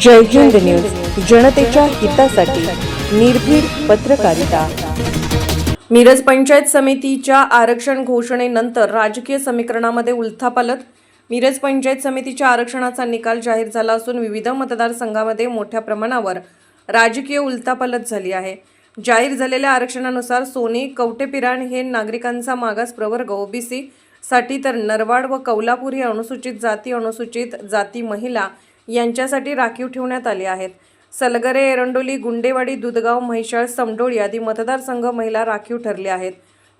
जय Hind news जनतेच्या हितासाठी निर्भीड पत्रकारिता. मिरज पंचायत समितीच्या आरक्षण घोषणेनंतर राजकीय समीकरणामध्ये उलथापालत मिरज पंचायत समितीच्या आरक्षणाचा निकाल जाहीर झाला असून विविध मतदारसंघामध्ये मोठ्या प्रमाणावर राजकीय उलथापालत झाली आहे. जाहीर झालेल्या आरक्षणानुसार सोनी कवटेपिराण हे नागरिकांचा मागास प्रवर्ग ओबीसी साठी तर नरवाड व कौलापूर हे अनुसूचित जाती अनुसूचित जाती महिला यांच्यासाठी राखीव ठेवण्यात आले आहेत. सलगरे एरंडोली गुंडेवाडी दुधगाव म्हैसाळ समडोळी आदी मतदारसंघ महिला राखीव ठरले आहेत.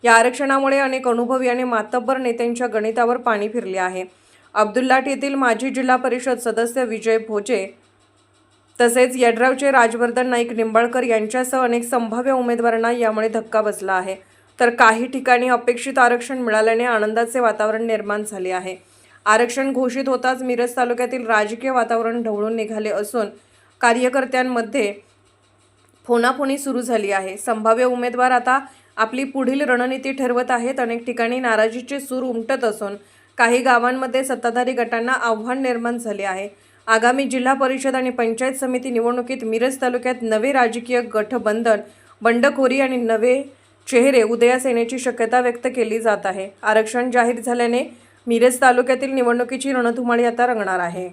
या आरक्षणामुळे अनेक अनुभवी आणि मातब्बर नेत्यांच्या गणितावर पाणी फिरले आहे. अब्दुल्लाट येथील माजी जिल्हा परिषद सदस्य विजय भोजे तसेच यड्रावचे राजवर्धन नाईक निंबाळकर यांच्यासह अनेक संभाव्य उमेदवारांना यामुळे धक्का बसला आहे. तर काही ठिकाणी अपेक्षित आरक्षण मिळाल्याने आनंदाचे वातावरण निर्माण झाले आहे. आरक्षण घोषित होताच मिरज तालुक्यातील राजकीय वातावरण ढवळून निघाले असून कार्यकर्त्यांमध्ये फोनाफोनी सुरू झाली आहे. संभाव्य उमेदवार आता आपली पुढील रणनीती ठरवत आहेत. अनेक ठिकाणी नाराजीचे सूर उमटत असून काही गावांमध्ये सत्ताधारी गटांना आव्हान निर्माण झाले आहे. आगामी जिल्हा परिषद आणि पंचायत समिती निवडणुकीत मिरज तालुक्यात नवे राजकीय गठबंधन बंडखोरी आणि नवे चेहरे उदयास येण्याची शक्यता व्यक्त केली जात आहे. आरक्षण जाहीर झाल्याने मिरज तालुक्यातील निवडणुकीची रणधुमाळी आता रंगणार आहे.